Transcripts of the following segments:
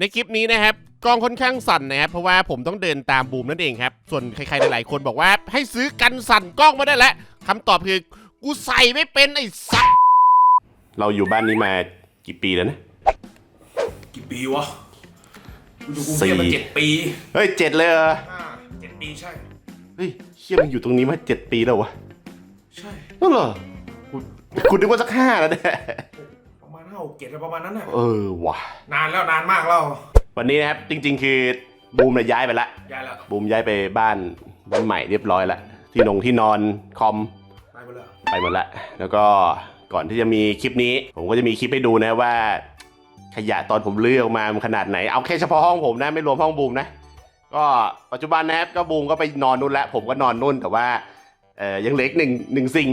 ในคลิปนี้นะครับกล้องค่อนข้างสั่นนะครับเพราะว่าผมต้องเดินตามบูมนั่นเองครับ ส่วนใครๆหลายๆคนบอกว่า ให้ซื้อกันสั่นกล้องมาได้แล้วคำตอบคือกูใส่ไม่เป็นไอ้สัสเราอยู่บ้านนี้มากี่ปีแล้วนะ กี่ปีวะอยู่กรุงสี่เทพมาเจ็ดปีเฮ้ยเจ็ดเลยเหรออ่าเจ็ดปีใช่ เฮ้ยเชี่ยมันอยู่ตรงนี้มาเจ็ดปีแล้ววะใช่นั่นเหรอกูคุณนึกว่าสักห้าแล้วเนี่ยประมาณห้าหกเจ็ดอะไรประมาณนั้นน่ะเออว่ะ นานแล้วนานมากแล้ววันนี้นะครับจริง ๆ คือบูมเนี่ยย้ายไปละย้ายแล้วบูมย้ายไปบ้านบ้านใหม่เรียบร้อยแล้วที่นงที่นอนคอม ไปหมดแล้วไปหมดละแล้วก็ก่อนที่จะมีคลิปนี้ ผมก็จะมีคลิปให้ดูนะว่า ขยะตอนผมเลือกออกมามันขนาดไหน เอาแค่เฉพาะห้องผมนะไม่รวมห้องบูมนะ ก็ปัจจุบันนะครับก็บูมก็ไปนอนนู่นแล้วผมก็นอนนู่นแต่ว่าเออยังเหลืออีกหนึ่งหนึ่งสิ่ง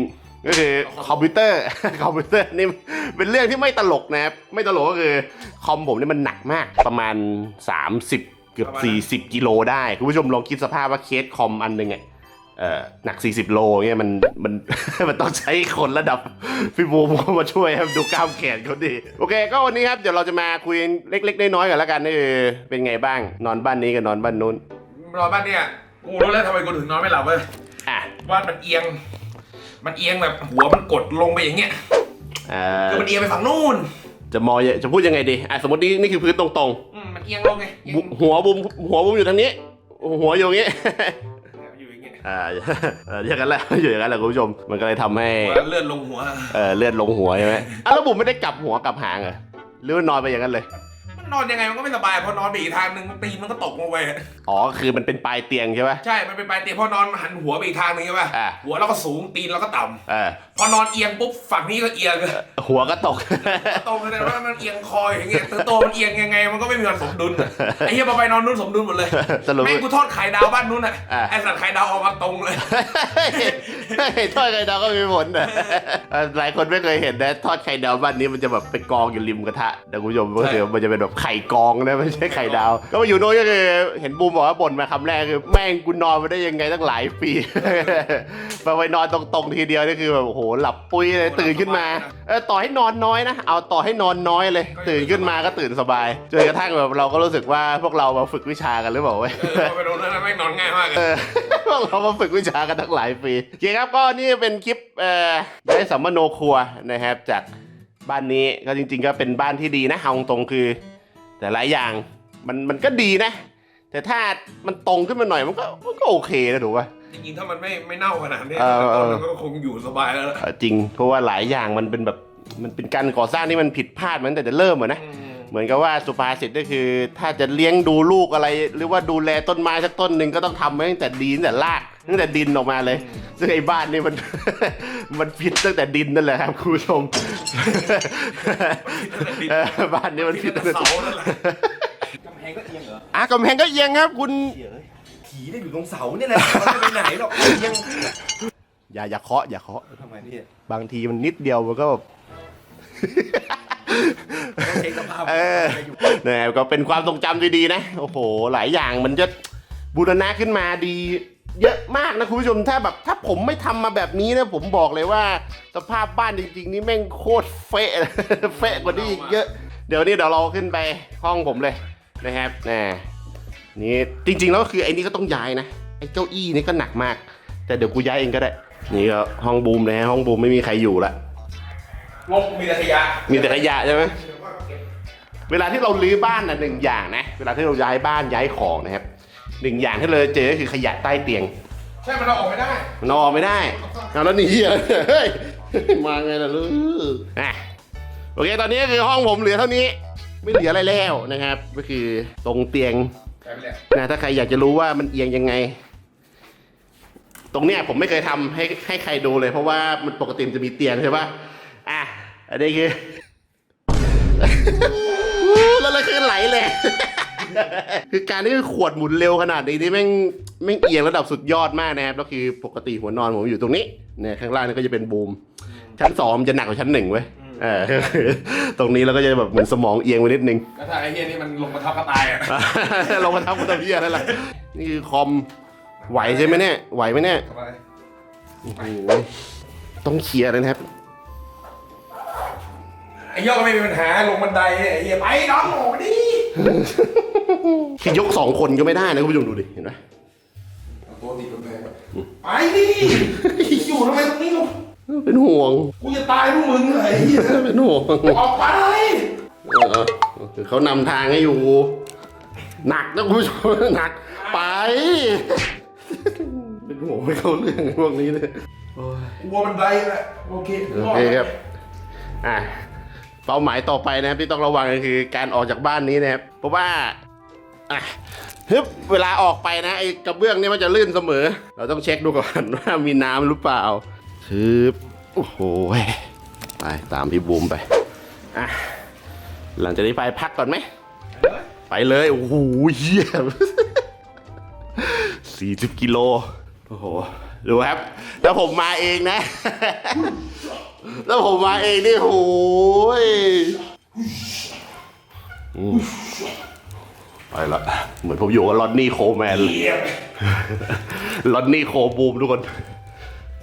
ก็คือคอมพิวเตอร์ คอมพิวเตอร์นี่เป็นเรื่องที่ไม่ตลกนะครับ ไม่ตลกก็คือคอมผมเนี่ยมันหนักมากประมาณ 30 เกือบ 40 กิโลได้ คุณผู้ชมลองคิดสภาพว่าเคสคอมอันหนึ่งอะเอ่อหนัก 40 โลเงี้ยมันมันมันต้องใช้คนระดับพี่บูมเข้ามาช่วยครับดูกล้ามแขนเขาดีโอเค ก็วันนี้ครับเดี๋ยวเราจะมาคุยเล็กๆน้อยๆกันแล้วกันนี่คือเป็นไงบ้าง นอนบ้านนี้กับนอนบ้านนู้นนอนบ้านเนี่ยกูรู้แล้วทำไมกูถึงนอนไม่หลับเว้ยอะบ้านมันเอียง มันเอียงแบบหัวมันกดลงไปอย่างเงี้ยเอ่อคือมันเอียงไปฝั่งนู่นจะมองจะพูดยังไงดีอะสมมตินี่นี่คือพื้นตรงอืมมันเอียงลงไงเอียๆงบุหัวบุมหัวบุมอยู่ทางนี้ หัวอยู่อย่างนี้ อยู่อย่างเงี้ยอ่าเอออย่างนั้นแหละอยู่อย่างนั้นแหละคุณผู้ชม มันก็เลยทำให้หัวเลื่อนลงหัว เออเลือดลงหัวใช่ไหมอะแล้วบุมไม่ได้กลับหัวกลับหางเหรอหรือว่านอนไปอย่างนั้นเลยมั นนอนยังไงมันก็ไม่สบายพอนอนไปอีกทางหนึ่งตีนมันก็ตกลงไปอ๋อคือมันเป็นปลายเตียงใช่ไหมใช่ มันเป็นปลายเตียงพอนอนหันหัวไปอีกทางหนึงใช่ป่ะอะหัวเราก็สูงตีนเราก็ต่เออำ พอนอนเอียงปุ๊บฝั่งนี้ก็เอียงหัวก็ตกตรงเลยว่ามันเอียงคอยอย่างเงี้ยตัวโตมันเอียงยังไง มันก็ไม่มีวันสมดุลอะไอ้เหี้ยพอไปนอนนู่นสมดุลหมดเลยสรุปแม่งกูทอดไข่ดาวบ้านนู้นอะอะไอ้สัตว์ไข่ดาวออกมาตรงเลยทอดไข่ดาวก็มีผลนะเออหลายคนไม่เคยเห็นนะทอดไข่ดาวบ้านนี้มันจะแบบไปกองอยู่ริมกระทะแต่คุณผู้ชมก็คือมันจะเป็นแบบไข่กองนะไม่ใช่ไข่ดาว ก็มาอยู่โน้นก็คือเห็นบูมบอกว่าบ่นมาคำแรกคือแม่งกูนอนมาได้ยังไงตั้งหลายปีมาไปนอนตรงๆทีเดียวนี่คือแบบโอ้โหหลับปุ้ยเลยตื่นขึ้นมาเออต่อให้นอนน้อยนะ เอาต่อให้นอนน้อยเลย ตื่นขึ้นมาก็ตื่นสบายจนกระทั่งแบบเราก็รู้สึกว่าพวกเรามาฝึกวิชากันหรือเปล่าเว้ยเออพอไปโดนนั้นแม่งนอนง่ายมากเลยเออพวกเรามาฝึกวิชากันตั้งหลายปีโอเคครับก็นี่เป็นคลิปเอ่อได้สัมมโนครัวนะครับจากบ้านนี้ก็จริง ๆ ก็เป็นบ้านที่ดีนะเอาตรงๆคือ แต่หลายอย่างมันมันก็ดีนะ แต่ถ้ามันตรงขึ้นมาหน่อยมันก็มันก็โอเคนะถูกป่ะ จริงๆถ้ามันไม่ไม่เน่าขนาดเนี้ยเออเออ ต้นมันก็คงอยู่สบายแล้วล่ะเออจริง เพราะว่าหลายอย่างมันเป็นแบบมันเป็นการก่อสร้างที่มันผิดพลาดมาตั้งแต่จะเริ่มอะนะ อืมเหมือนกับว่าสุภาษิตก็คือ ถ้าจะเลี้ยงดูลูกอะไร หรือว่าดูแลต้นไม้สักต้นหนึ่งก็ต้องทำไว้ตั้งแต่ดีตั้งแต่รากตั้งแต่ดินออกมาเลย ซึ่งไอ้บ้านนี่มัน มันผิดตั้งแต่ดินนั่นแหละครับคุณผู้ชม เออบ้านนี้มันผิดตั้งแต่ เสานั่นแหละกำแพงก็เอียงเหรอ อะกำแพงก็เอียงครับคุณ ผีได้อยู่ตรงเสาเนี่ยแหละมันไม่ไปไหนหรอกเอียงอย่าอย่าเคาะอย่าเคาะทำไมพี่บางทีมันนิดเดียวมันก็แบบต้องเช็คสภาพเออนะครับก็เป็นความทรงจำดีๆนะ โอ้โห หลายอย่างมันจะบูรณะขึ้นมาดี เยอะมากนะคุณผู้ชมถ้าแบบถ้าผมไม่ทำมาแบบนี้นะผมบอกเลยว่า สภาพบ้านจริง ๆ นี่แม่งโคตรเฟะ เฟะกว่านี้อีกเยอะ เดี๋ยวนี้เดี๋ยวเราขึ้นไปห้องผมเลยนะครับน่ นี่จริงๆแล้วคือไอ้นี่ก็ต้องย้ายนะไอ้เก้าอี้นี่ก็หนักมาก แต่เดี๋ยวกูย้ายเองก็ได้ นี่ก็ห้องบูมนะฮะห้องบูมไม่มีใครอยู่ละลงมีแต่ขยะมีแต่ขยะใช่ไหมเวลาที่เราลื้อบ้านนะหนึ่งอย่างนะ เวลาที่เราย้ายบ้านย้ายของนะครับหนึ่งอย่างที่เราเจอก็คือขยะใต้เตียง ใช่ มันเอาออกไม่ได้มันเอาออกไม่ได้เอาแล้วหนี่เฮ้ยมาไงล่ะลูกอะโอเคตอนนี้ก็คือห้องผมเหลือเท่านี้ ไม่เหลืออะไรแล้วนะครับ ก็คือตรงเตียงใช่ไปเลยนะถ้าใครอยากจะรู้ว่ามันเอียงยังไง ตรงเนี้ยผมไม่เคยทำให้ให้ใครดูเลย เพราะว่ามันปกติมันจะมีเตียงใช่ปะอะอันนี้คือแล้วเราคือไหลเลย คือการที่ขวดหมุนเร็วขนาดนี้นี่แม่งแม่งเอียงระดับสุดยอดมากนะครับแล้วคือปกติหัวนอนผมอยู่ตรงนี้เนี่ยข้างล่างนี่ก็จะเป็นบูม ชั้นสองจะหนักกว่าชั้นหนึ่งเว้ย เออตรงนี้เราก็จะแบบเหมือนสมองเอียงไปนิดนึง แล้วถ้าไอ้เฮียนี่มันลงมาทับก็ตายอะลงมาทำกันตะเพียนั่นแหละนี่คือคอมไหวใช่ไหมเนี่ยไหวไหมเนี่ยทำไมโอ้โหต้องเคลียร์เลยนะครับ ไอ้ยอดก็ไม่มีปัญหาลงบันไดไอ้เฮียไปน้องโอ้ดิคือยกสองคนก็ไม่ได้นะคุณผู้ชมดูดิเห็นไหมเอาตัวติดกำแพงไปดิอยู่ทำไมตรงนี้ลูก เป็นห่วง กูจะตายพวกมึงเลยไอ้เหี้ยเป็นห่วง ออกไป เออเขานำทางให้อยู่ หนักนะคุณผู้ชมหนัก ไป เป็นห่วงไม่เข้าเรื่องพวกนี้เลยโอ้ยกลัวมันไดแหละโอเคโอเคครับ อะเป้าหมายต่อไปนะครับที่ต้องระวังก็คือการออกจากบ้านนี้นะครับ เพราะว่าอะฮึบเวลาออกไปนะไอ้กระเบื้องนี่มันจะลื่นเสมอ เราต้องเช็คดูก่อนว่ามีน้ำหรือเปล่า ฮึบโอ้โหไปตามพี่บูมไปอะหลังจากนี้ไปพักก่อนไหม ไปเลย โอ้โหเยี่ยมสี่สิบกิโล โอ้โห ดูครับแล้วผมมาเองนะ แล้วผมมาเองนี่โหยอืมไปละเหมือนผมอยู่กับลอนนี่โคแมนเลยเหี้ยลอนนี่โคบูมทุกคน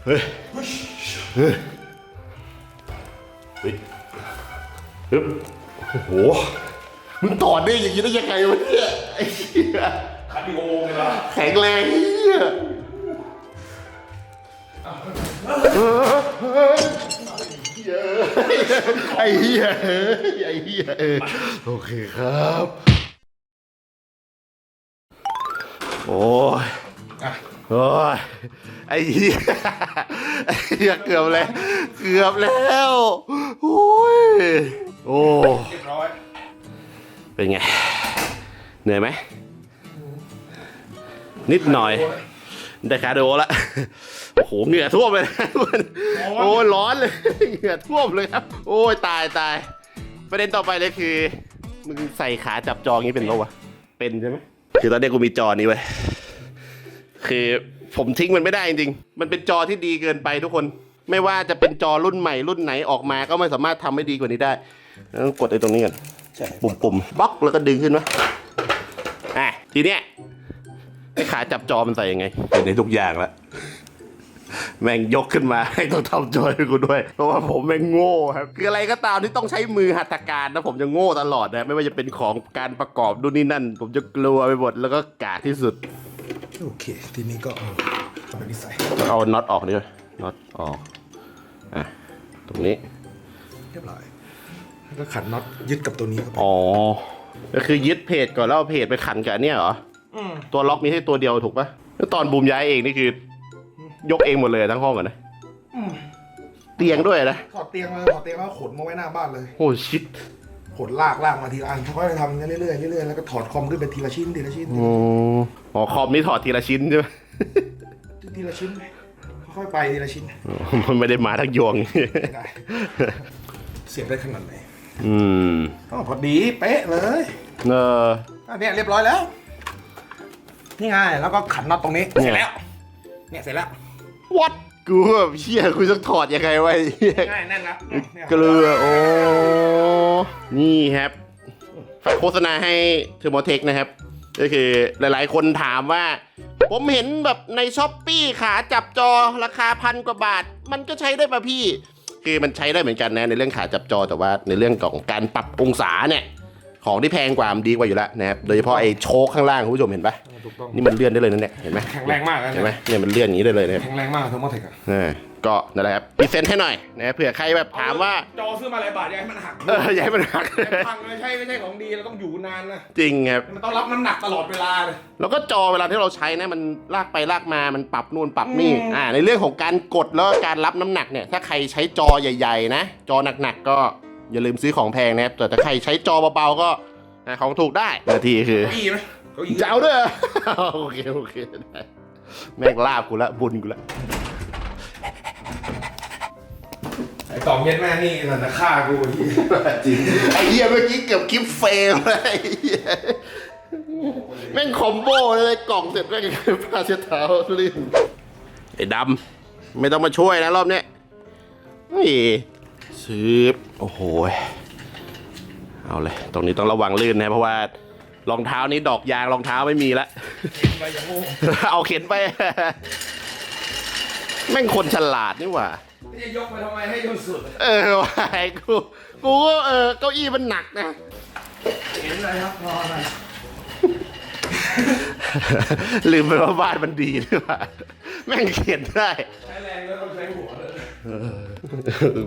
เฮ้ยเฮ้ยเฮ้ยฮึบโอ้โห มึงถอดได้อย่างนี้ได้ยังไงวะเนี่ยไอ้เหี้ยคาร์ดิโอไงล่ะแข็งแรงเหี้ยไอ้เหี้ยไอ้เหี้ยโอเคครับ โอ้ยอะ โอ้ยไอ้เหี้ยไอ้เหี้ยเกือบแล้ว เกือบแล้วโอ้ยโอ้เรียบร้อยเป็นไง เหนื่อยไหม นิดหน่อย ได้คาร์ดิโอละโอ้โหเหงื่อท่วมเลยนะทุกคนโอ้ยร้อนเลยเหงื่อท่วมเลยครับ โอ้ยตายตายประเด็นต่อไปเลยคือมึงใส่ขาจับจออย่างนี้เป็นปะวะเป็นใช่ไหมคือตอนนี้กูมีจอนี้ไว้ย คือผมทิ้งมันไม่ได้จริงๆมันเป็นจอที่ดีเกินไปทุกคน ไม่ว่าจะเป็นจอรุ่นใหม่รุ่นไหนออกมาก็ไม่สามารถทำให้ดีกว่านี้ได้ต้องกดไอ้ตรงนี้ก่อนใช่ปุ่มปุ่มบล็อกแล้วก็ดึงขึ้นมาอะทีเนี้ยไอ้ขาจับจอมันใส่ยังไง เป็นในทุกอย่างละแม่งยกขึ้นมาให้ต้องทำจอยให้กูด้วย เพราะว่าผมแม่งโง่ครับคืออะไรก็ตามที่ต้องใช้มือหัตถการนะผมจะโง่ตลอดนะไม่ว่าจะเป็นของการประกอบดูนนี่นั่น ผมจะกลัวไปหมดแล้วก็กาที่สุด โอเค ทีนี้ก็เอาเอาไปนิสัยเอาน็อตออกนี่เลยน็อตออกอะตรงนี้เรียบร้อยแล้วก็ขันน็อตยึดกับตัวนี้เข้าไปอ๋อก็คือยึดเพจก่อนแล้วเอาเพจไปขันกับอันเนี้ยเหรออืมตัวล็อกมีให้ตัวเดียวถูกปะแล้วตอนบูมย้ายเองนี่คือ ยกเองหมดเลยทั้งห้องอะนะอืมเตียงด้วยนะถอดเตียงมาถอดเตียงแล้วขนมาไว้หน้าบ้านเลย โอ้ชิด ขนลากลากมาทีละอันค่อยๆทำเรื่อยๆเรื่อยๆแล้วก็ถอดคอมขึ้นเป็นทีละชิ้นทีละชิ้นอ๋ออ๋อคอมนี่ถอดทีละชิ้นใช่ไหมทีละชิ้นค่อยๆไปทีละชิ้นมันไม่ได้มาทั้งยวงไม่ได้เสียบได้ขนาดไหนอืมอ๋อพอดีเป๊ะเลยเอออันเนี้ยเรียบร้อยแล้วนี่ไงแล้วก็ขันน็อตตรงนี้เนี่ยเสร็จแล้วเนี่ยเสร็จแล้ววัด กูแบบเชี่ยกูจะถอดยังไงวะไอ้เหี้ยง่ายแน่นแล้วเนี่ยเกลือโอ้นี่ครับฝากโฆษณาให้เทอร์โมเทคนะครับ ก็คือหลายๆ คนถามว่า ผมเห็นแบบในช้อปปี้ขาจับจอราคาพันกว่าบาท มันก็ใช้ได้ป่ะพี่ คือมันใช้ได้เหมือนกันนะในเรื่องขาจับจอแต่ว่าในเรื่องของการปรับองศาเนี่ย ของที่แพงกว่ามันดีกว่าอยู่แล้วนะครับโดยเฉพาะไอ้โชคข้างล่างคุณผู้ชมเห็นปะถูกต้องนี่มันเลื่อนได้เลยนะเนี่ยเห็นไหมแข็งแรงมากนะเห็นไหมเนี่ยมันเลื่อนอย่างนี้ได้เลยนะครับแข็งแรงมากทั้งหมดเทคอะอ่าก็นั่นแหละครับพรีเซนต์ให้หน่อยนะเผื่อใครแบบถามว่าจอซื้อมาหลายบาทอย่าให้มันหักเอออย่าให้มันหัก พังไม่ใช่ไม่ใช่ของดีเราต้องอยู่นานนะจริงครับ มันต้องรับน้ำหนักตลอดเวลาเลย แล้วก็จอเวลาที่เราใช้นะมันลากไปลากมามันปรับนู่นปรับนี่อืม อ่าในเรื่องของการกดแล้วก็การรับน้ำหนักเนี่ยถ้าใครใช้จอใหญ่ ๆ นะ จอหนักๆก็ อย่าลืมซื้อของแพงนะครับ แต่ถ้าใครใช้จอเบาๆก็อ่าของถูกได้นาทีคือเก้าอี้ไหมเก้าอี้จะเอาด้วยเหรอ โอเค โอเคได้แม่งลาบกูละ บุญกูละ ไอ้ต่อมเย็ดแม่นี่มันจะฆ่ากูไอ้เหี้ยจริงไอ้เหี้ยเมื่อกี้เกือบคลิปเฟลเลยไอ้เหี้ยแม่งคอมโบเลยกล่องเสร็จแม่งผ้าเช็ดเท้าลื่นไอ้ดำไม่ต้องมาช่วยนะรอบเนี้ยนี่ ซื้อโอ้โห เอาเลย ตรงนี้ต้องระวังลื่นนะ เพราะว่ารองเท้านี้ดอกยางรองเท้าไม่มีละไปอย่างโง่เอาเข็นไป แม่งคนฉลาดนี่หว่าจะยกไปทำไมให้จนสุด เออว่ะไอ้กู กูก็เออเก้าอี้มันหนักนะ เห็นเลยครับรอหน่อยลืมไปว่าบ้านมันดีด้วยว่า แม่งเขียนได้ ใช้แรงแล้วต้องใช้หัวเลย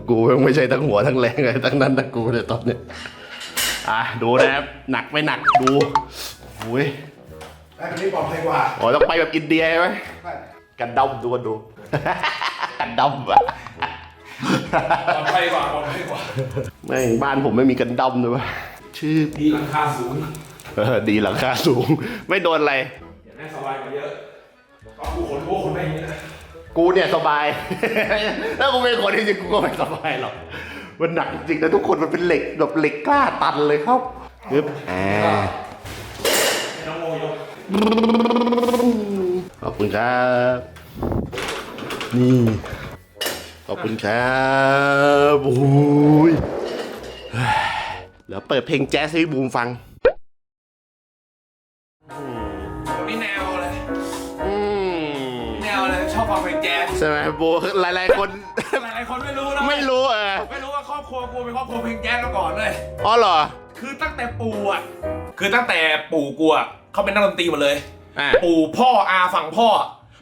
กูแม่งไม่ใช่ทั้งหัวทั้งแรงเลยทั้งนั้นทั้งกูเลยตอนเนี้ยอะดูนะครับหนักไม่หนักดูโอ้ยไอ้คนนี้ปลอดภัยกว่าอ๋อต้องไปแบบอินเดียใช่ไหมกันดอมดูกันดูกันดอมอะปลอดภัยกว่าปลอดภัยกว่าแม่งบ้านผมไม่มีกันดอมเลยวะชื่อดีราคาสูงเออดีหลังคาสูง ไม่โดนอะไรอย่าได้สบายกว่าเยอะก็กูขนพวกคนไปอย่างนี้นะ กูเนี่ยสบาย ถ้ากูเป็นคนที่จริงกูก็ไม่สบายหรอก มันหนักจริงๆนะทุกคนมันเป็นเหล็กแบบเหล็กกล้าตันเลยครับปึ๊บอ่าให้น้องโมยกขอบคุณครับ นี่ ขอบคุณครับโอ้ยเดี๋ยวเปิดเพลงแจ๊สให้บูมฟังตรง นวเลยชอบฟังเพลงแจ๊สใช่ไหมโบหลายๆคน หลายๆคนไม่รู้นะไม่รู้เออไม่รู้ว่าครอบครัวกูเป็นครอบครัวเพลงแจ๊สมาก่อนเลย อ๋อเหรอ คือตั้งแต่ปู่อะคือตั้งแต่ปู่กูอะเขาเป็นนักดนตรีหมดเลย อะ ปู่พ่ออาฝั่งพ่อ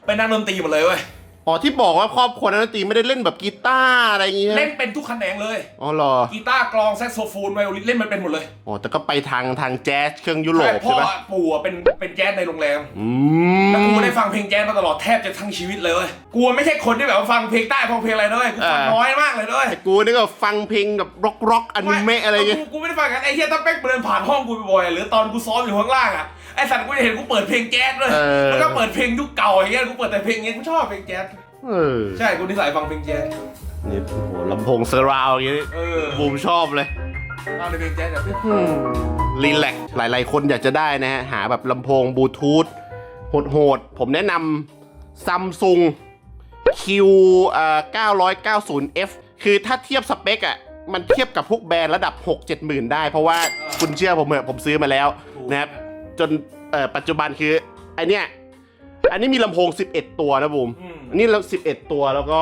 เป็นนักดนตรีหมดเลยเว้ย อ๋อที่บอกว่าครอบครัวนักดนตรีไม่ได้เล่นแบบกีตาร์อะไรอย่างเงี้ยเล่นเป็นทุกแขนงเลย อ๋อเหรอ กีตาร์กลองแซกโซโฟนไวโอลินเล่นมันเป็นหมดเลยอ๋อแต่ก็ไปทางทางแจ๊สเครื่องยุโรปพ่ใช่อปะอะปู่อะเป็นเป็นแจ๊สในโรงแรมอืแล้วกูมได้ฟังเพลงแจ๊สมาตลอดแทบจะทั้งชีวิตเลยเว้ยกูไม่ใช่คนที่แบบว่าฟังเพลงใต้ฟังเพลงอะไรด้วยกูฟังอ่าน้อยมากเลยด้วยกูนี่ก็ฟังเพลงแบบร็อกร็อกอนิเมะอะไรเงี้ย กูกูไม่ได้ฟังกันไอ้เหี้ยตั้งแป๊กเดินผ่านห้องกูบ่อยๆหรือตอนกูซ้อมอยู่ข้างล่างอะ ไอ้สัตว์กูจะเห็นกูเปิดเพลงแจ๊สเลยเออ แล้วก็เปิดเพลงยุคเก่าอย่างเงี้ยกูเปิดแต่เพลงเงี้ยกูชอบเพลงแจ๊สเออใช่กูนิสัยฟังเพลงแจ๊สนี่โอ้โหลำโพงเซอร์ราวอย่างงี้เออบูมชอบเลย ฟังในเพลงแจ๊สแบบรีแลกซ์หลาย ๆ คนอยากจะได้นะฮะ หาแบบลำโพงบลูทูธโหดๆ ผมแนะนำซัมซุง Q เอ่อ 990F คือถ้าเทียบสเปคอะมันเทียบกับพวกแบรนด์ระดับ 6 7หมื่นได้ เพราะว่าคุณเชื่อผมเหอะผมซื้อมาแล้วนะครับ จนเอ่อปัจจุบันคือไอเนี้ยอันนี้มีลำโพง 11 ตัวนะบูมอืมอันนี้เรา11 ตัวแล้วก็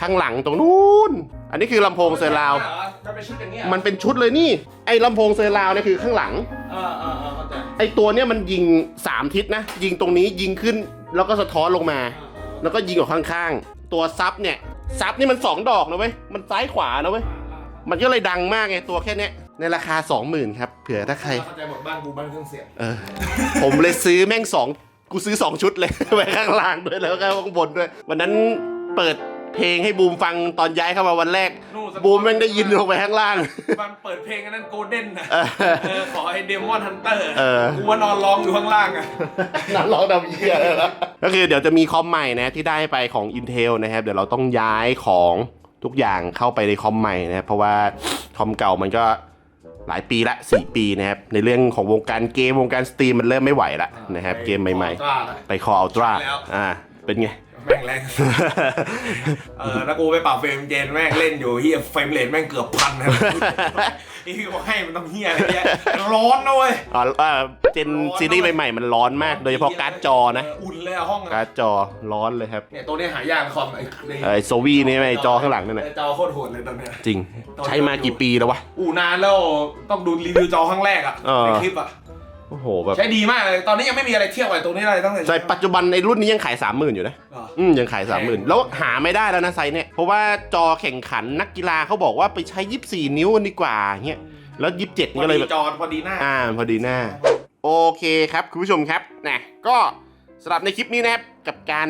ข้างหลังตรงนู้น อันนี้คือลำโพงเซอร์ราวด์จะเป็นชุดอย่างเงี้ยมันเป็นชุดเลยนี่ ไอ้ลำโพงเซอร์ราวด์เนี่ยคือข้างหลังเออเออเออเข้าใจไอ้ตัวเนี่ยมันยิง 3 ทิศนะ ยิงตรงนี้ยิงขึ้นแล้วก็สะท้อนลงมา แล้วก็ยิงออกข้างๆ ตัวซับเนี่ยซับนี่มัน 2 ดอกนะเว้ย มันซ้ายขวานะเว้ย มันก็เลยดังมากไงตัวแค่เนี้ย ในราคา 20,000ครับเผื่อถ้าใคร เข้าใจหมดบ้านกูบ้านเครื่องเสียงเออ ผมเลยซื้อแม่งสองกูซื้อ2ชุดเลย ไว้ข้างล่างด้วยแล้วก็ข้างบนด้วย วันนั้นเปิดเพลงให้บูมฟังตอนย้ายเข้ามาวันแรก นู่นสบูมแม่งได้ยินลงไปข้างล่าง มันเปิดเพลงอันนั้นโกลเด้นนะเออเออขอไอ้เดมอนฮันเตอร์เออ กูว่านอนร้องอยู่ข้างล่างอะนักร้องดำเยี่ยเลยนะก็คือเดี๋ยวจะมีคอมใหม่นะที่ได้ไปของ Intel นะครับ เดี๋ยวเราต้องย้ายของทุกอย่างเข้าไปในคอมใหม่นะครับเพราะว่าคอมเก่ามันก็ หลายปีละ 4 ปีนะครับในเรื่องของวงการเกมวงการสตรีมมันเริ่มไม่ไหวละนะครับเกมใหม่ตราละๆไปคออัลตร้าแล้วอ่าเป็นไงแม่งแรงเออแล้วกูไปปรับเฟรมเจนแม่งเล่นอยู่เฮียเฟรมเรทแม่งเกือบพันนะ ไอ้ที่บอกให้มันต้องเฮียอะไรเงี้ยร้อนนะเว้ยอ๋ออ่าเจนซีรีส์ใหม่ๆมันร้อนมาก โดยเฉพาะการ์ดจอนะ อุ่นเลยอะห้องอะการ์ดจอร้อนเลยครับเนี่ยตัวเนี้ยหายากคอมไอ้เออไอโซวี่นี่ไหมไอจอข้างหลังนั่นแหละจอโคตรโหดเลยตอนเนี้ยจริง ใช้มากี่ปีแล้ววะ อู่นานแล้วต้องดูรีวิวจอครั้งแรกอะเออ ในคลิปอะ โอ้โหแบบใช้ดีมากเลย ตอนนี้ยังไม่มีอะไรเทียบกับตัวนี้เลยตั้งแต่ ใช่ปัจจุบันในรุ่นนี้ยังขายสามหมื่นอยู่นะเหรออืมยังขายสามหมื่นแล้วหาไม่ได้แล้วนะไซส์เนี่ย เพราะว่าจอแข่งขันนักกีฬาเขาบอกว่าไปใช้ยี่สี่นิ้วกันดีกว่าเงี้ยแล้วยี่สิบเจ็ดพนี่อก็เลยดีแบบ จอพอดีหน้า อ่าพอดีหน้า โอเคครับ คุณผู้ชมครับนะก็สำหรับในคลิปนี้นะครับ กับการ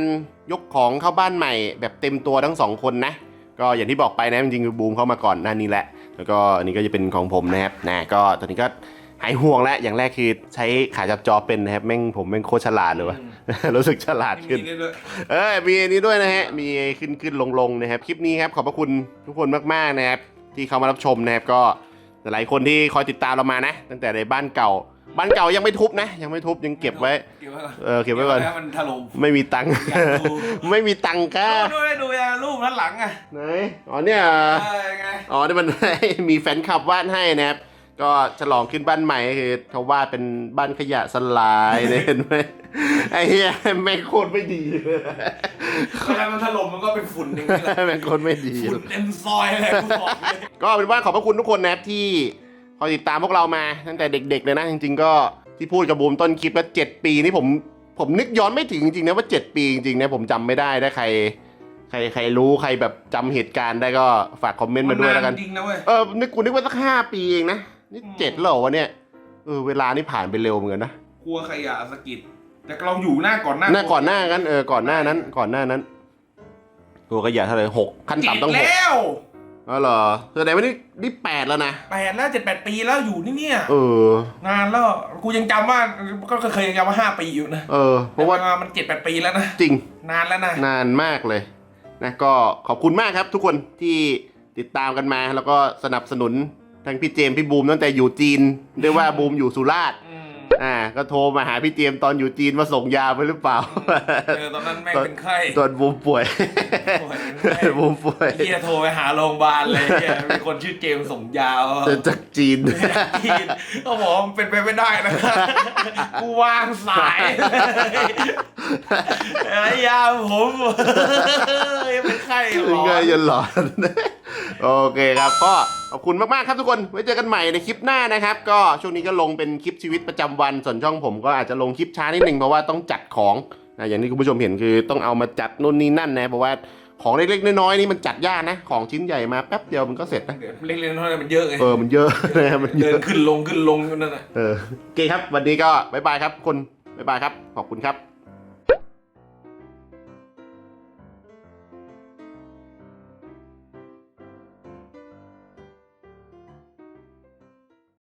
ยกของเข้าบ้านใหม่ แบบเต็มตัวทั้งสองคนนะ ก็อย่างที่บอกไปนะจริงๆคือบูมเข้ามาก่อนหน้านี้แหละ แล้วก็อันนี้ก็จะเป็นของผมนะครับนะก็ตอนนี้ก็ หายห่วงแล้ว อย่างแรกคือใช้ขาจับจอเป็นนะครับแม่งผมแม่งโคตรฉลาดเลยวะ รู้สึกฉลาดขึ้น มีนี่ด้วยเออมีอันนี้ด้วยนะฮะ มีขึ้นขึ้นลงลงนะครับ คลิปนี้ครับ ขอบพระคุณทุกคนมากๆนะครับ ที่เข้ามารับชมนะครับ ก็หลายคนที่คอยติดตามเรามานะ ตั้งแต่ในบ้านเก่า บ้านเก่ายังไม่ทุบนะ ยังไม่ทุบยังเก็บไว้ เก็บไว้ก่อนเออเก็บไว้ก่อนแล้วมันถล่ม ไม่มีตังค์ อยากดู ไม่มีตังค์ค่ะดูดูดูดูรูปด้านหลังอะไหน อ๋อเนี่ย เออไง อ๋อนี่มัน มีแฟนคลับวาดให้นะครับ ก็ฉลองขึ้นบ้านใหม่ก็คือเขาวาดเป็นบ้านขยะสลายเนี่ยเห็นไหมไอ้เหี้ยแม่งโคตรไม่ดีเลยเวลามันถล่มมันก็เป็นฝุ่นอย่างนี้แหละแม่งโคตรไม่ดี ฝุ่นเต็มซอยเลยกูบอกเลยก็เป็นว่าขอบพระคุณทุกคนนะครับที่คอยติดตามพวกเรามาตั้งแต่เด็กๆเลยนะ จริง ๆ ก็ที่พูดกับบูมต้นคลิปว่าเจ็ดปีนี่ผมผมนึกย้อนไม่ถึงจริงๆนะว่าเจ็ดปีจริงๆนะผมจำไม่ได้ถ้าใคร ใครใครรู้ใครแบบจำเหตุการณ์ได้ก็ฝากคอมเมนต์มาด้วยแล้วกัน จริงนะเว้ย เออนึกกูนึกว่าสักห้าปีเองนะ นี่อืมเจ็ดแล้วเหรอวะเนี่ยเออเวลานี่ผ่านไปเร็วเหมือนกันนะครัวขยะสะกิดแต่เราอยู่หน้าก่อนหน้าหน้าก่อนหน้านั้นเออก่อนหน้านั้นก่อนหน้านั้นตัวก็อย่าเท่าไหร่หกขั้นเจ็ดต่ำต้องหกแล้วอ๋อเหรอแสดงว่านี่นี่แปดแล้วนะแปดแล้วเจ็ดแปดปีแล้วอยู่นี่เนี่ยเออนานแล้วกูยังจำว่าก็เคยยังจำว่าห้าปีอยู่นะเออเพราะว่าแต่มันเจ็ดแปดปีแล้วนะจริง นานแล้วนะนานมากเลยนะก็ขอบคุณมากครับทุกคนที่ติดตามกันมาแล้วก็สนับสนุน ทั้งพี่เจมส์พี่บูมตั้งแต่อยู่จีนเรียกว่าบูมอยู่สุราษฎร์อืมอ่าก็โทรมาหาพี่เจมส์ตอนอยู่จีนว่าส่งยาไปหรือเปล่า เออตอนนั้นแม่งเป็นไข้ตอนบูมป่วยป่วยเป็นไข้บูมป่วยเฮียโทรไปหาโรงพยาบาลเลยเฮียมีคนชื่อเจมส์ส่งยาวจากจีนจีนเขาบอกว่ามันเป็นไปไม่ได้นะกูวางสายไอ้ยาผมยังเป็นไข้หรยังอไงยันหลอนโอเคครับก็ ขอบคุณมากๆครับทุกคนไว้เจอกันใหม่ในคลิปหน้านะครับ ก็ช่วงนี้ก็ลงเป็นคลิปชีวิตประจำวันส่วนช่องผมก็อาจจะลงคลิปช้านิดนึงเพราะว่าต้องจัดของนะอย่างที่คุณผู้ชมเห็นคือต้องเอามาจัดนู่นนี่นั่นนะเพราะว่าของเล็กๆน้อยๆนี่มันจัดยากนะ ของชิ้นใหญ่มาแป๊บเดียวมันก็เสร็จนะเดี๋ยวเล็กๆน้อยๆมันเยอะไงเออมันเยอะนะมันเยเดิอะนขึ้นลงขึ้นลงอยู่นั่นน่ะเออโอเคครับ วันนี้ก็บ๊ายบายครับทุกคนบ๊ายบายครับขอบคุณครับ